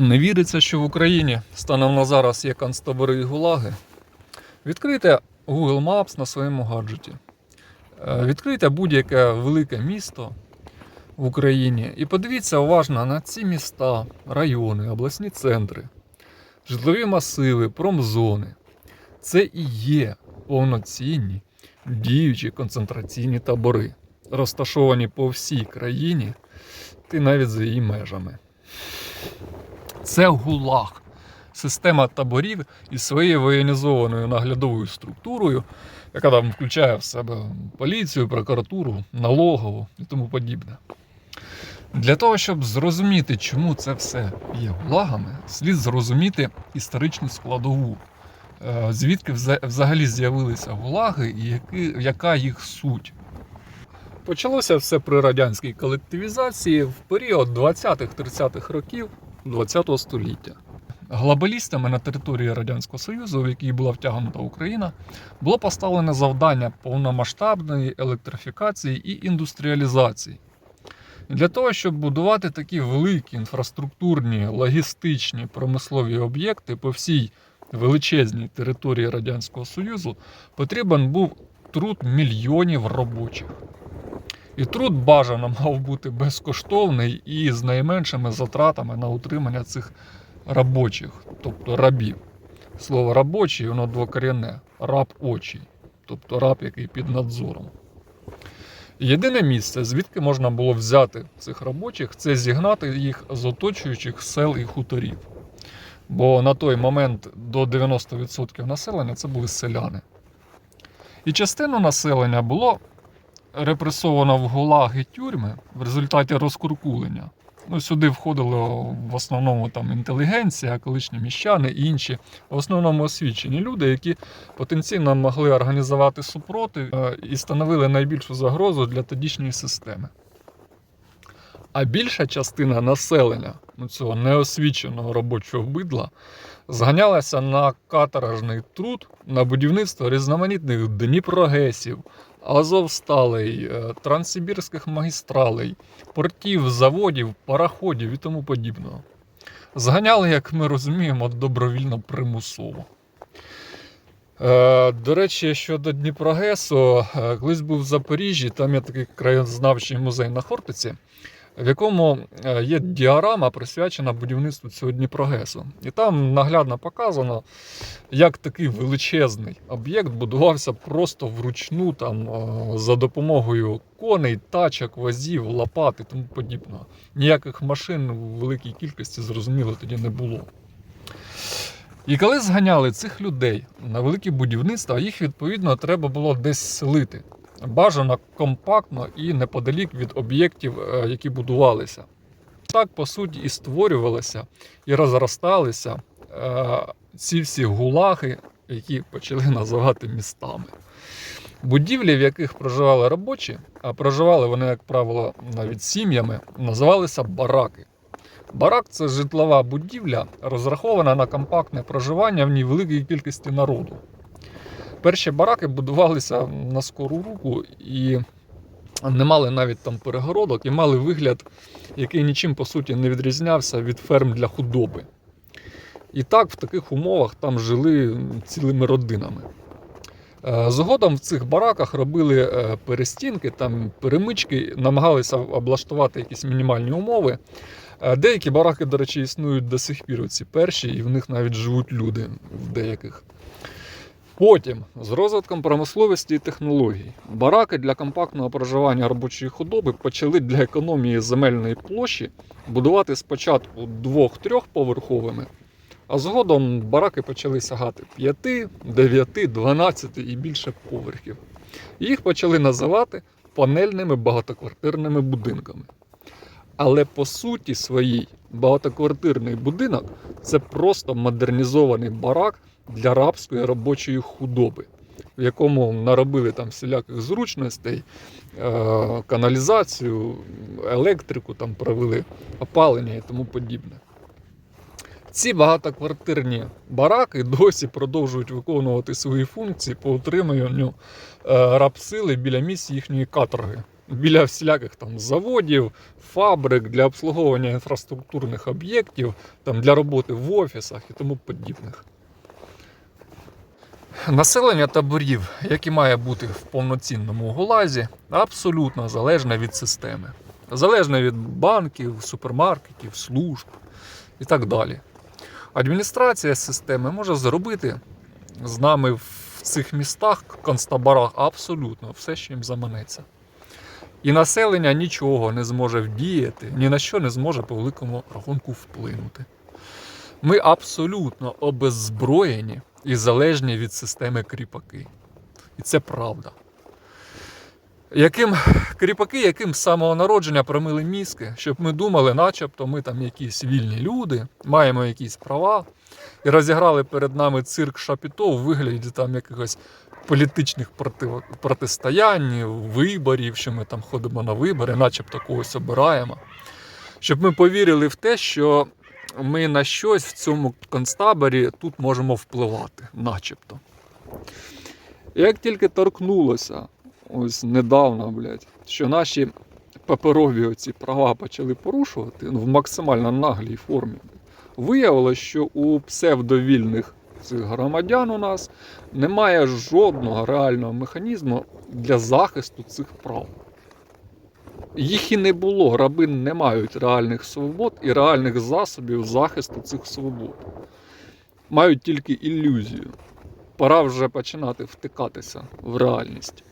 Не віриться, що в Україні станом на зараз є концтабори і гулаги. Відкрийте Google Maps на своєму гаджеті. Е, Відкрийте будь-яке велике місто в Україні і подивіться уважно на ці міста, райони, обласні центри, житлові масиви, промзони. Це і є повноцінні діючі концентраційні табори, розташовані по всій країні і навіть за її межами. Це ГУЛАГ. Система таборів із своєю воєнізованою наглядовою структурою, яка там включає в себе поліцію, прокуратуру, налогову і тому подібне. Для того, щоб зрозуміти, чому це все є гулагами, слід зрозуміти історичну складову, Е, звідки взагалі з'явилися гулаги і яка їх суть. Почалося все при радянській колективізації в період 20-30-х років ХХ століття. Глобалістами на території Радянського Союзу, в якій була втягнута Україна, було поставлене завдання повномасштабної електрифікації і індустріалізації. Для того, щоб будувати такі великі інфраструктурні, логістичні промислові об'єкти по всій величезній території Радянського Союзу, потрібен був труд мільйонів робочих. І труд бажано мав бути безкоштовний і з найменшими затратами на утримання цих робочих, тобто рабів. Слово робочий, воно двокорінне, раб очій, тобто раб, який під надзором. Єдине місце, звідки можна було взяти цих робочих, це зігнати їх з оточуючих сел і хуторів. Бо на той момент до 90% населення це були селяни. І частину населення було репресовано в гулаги тюрми в результаті розкуркулення. Ну, сюди входило в основному там інтелігенція, колишні міщани і інші, в основному освічені люди, які потенційно могли організувати супротив е, і становили найбільшу загрозу для тодішньої системи. А більша частина населення ну, цього неосвіченого робочого бидла зганялася на каторжний труд на будівництво різноманітних Дніпрогесів, Азовсталей, е, Транссибірських магістралей, портів, заводів, пароходів і тому подібного. Зганяли, як ми розуміємо, добровільно примусово. Е, До речі, щодо Дніпрогесу, е, колись був в Запоріжжі, там є такий краєзнавчий музей на Хортиці, в якому е, є діарама присвячена будівництву цього Дніпрогесу. І там наглядно показано, як такий величезний об'єкт будувався просто вручну там, е, за допомогою коней, тачок, возів, лопат і тому подібного. Ніяких машин у великій кількості, зрозуміло, тоді не було. І коли зганяли цих людей на великі будівництва, їх відповідно треба було десь селити. Бажано компактно і неподалік від об'єктів, е, які будувалися. Так, по суті, і створювалися, і розросталися е, ці всі гулаги, які почали називати містами. Будівлі, в яких проживали робочі, а проживали вони, як правило, навіть сім'ями, називалися бараки. Барак це житлова будівля, розрахована на компактне проживання в ній великій кількості народу. Перші бараки будувалися на скору руку і не мали навіть там перегородок, і мали вигляд, який нічим по суті не відрізнявся від ферм для худоби. І так в таких умовах там жили цілими родинами. Е, Згодом в цих бараках робили е, перестінки, там перемички, намагалися облаштувати якісь мінімальні умови. Е, Деякі бараки, до речі, існують до сих пір, ці перші, і в них навіть живуть люди в деяких. Потім, з розвитком промисловості і технологій, бараки для компактного проживання робочої худоби почали для економії земельної площі будувати спочатку двох-трьохповерховими, а згодом бараки почали сягати 5, 9, 12 і більше поверхів. Їх почали називати панельними багатоквартирними будинками. Але по суті своїй багатоквартирний будинок це просто модернізований барак для рабської робочої худоби, в якому наробили там всіляких зручностей, е, каналізацію, електрику, там провели опалення і тому подібне. Ці багатоквартирні бараки досі продовжують виконувати свої функції по утриманню е, рабсили біля місць їхньої каторги. Біля всіляких там заводів, фабрик для обслуговування інфраструктурних об'єктів, там для роботи в офісах і тому подібних. Населення таборів, яке має бути в повноцінному гулазі, абсолютно залежне від системи. Залежне від банків, супермаркетів, служб і так далі. Адміністрація системи може зробити з нами в цих містах, концтаборах абсолютно все, що їм заманеться. І населення нічого не зможе вдіяти, ні на що не зможе по великому рахунку вплинути. Ми абсолютно обеззброєні і залежні від системи кріпаки. І це правда. Яким кріпаки, яким з самого народження промили мізки, щоб ми думали, начебто ми там якісь вільні люди, маємо якісь права, і розіграли перед нами цирк Шапіто у вигляді там якихось політичних проти... протистоянь, виборів, що ми там ходимо на вибори, начебто когось обираємо. Щоб ми повірили в те, що ми на щось в цьому концтаборі тут можемо впливати, начебто. Як тільки торкнулося, ось недавно, блядь, що наші паперові оці права почали порушувати ну, в максимально наглій формі, виявилося, що у псевдовільних цих громадян у нас немає жодного реального механізму для захисту цих прав. Їх і не було. Раби не мають реальних свобод і реальних засобів захисту цих свобод. Мають тільки ілюзію. Пора вже починати втикатися в реальність.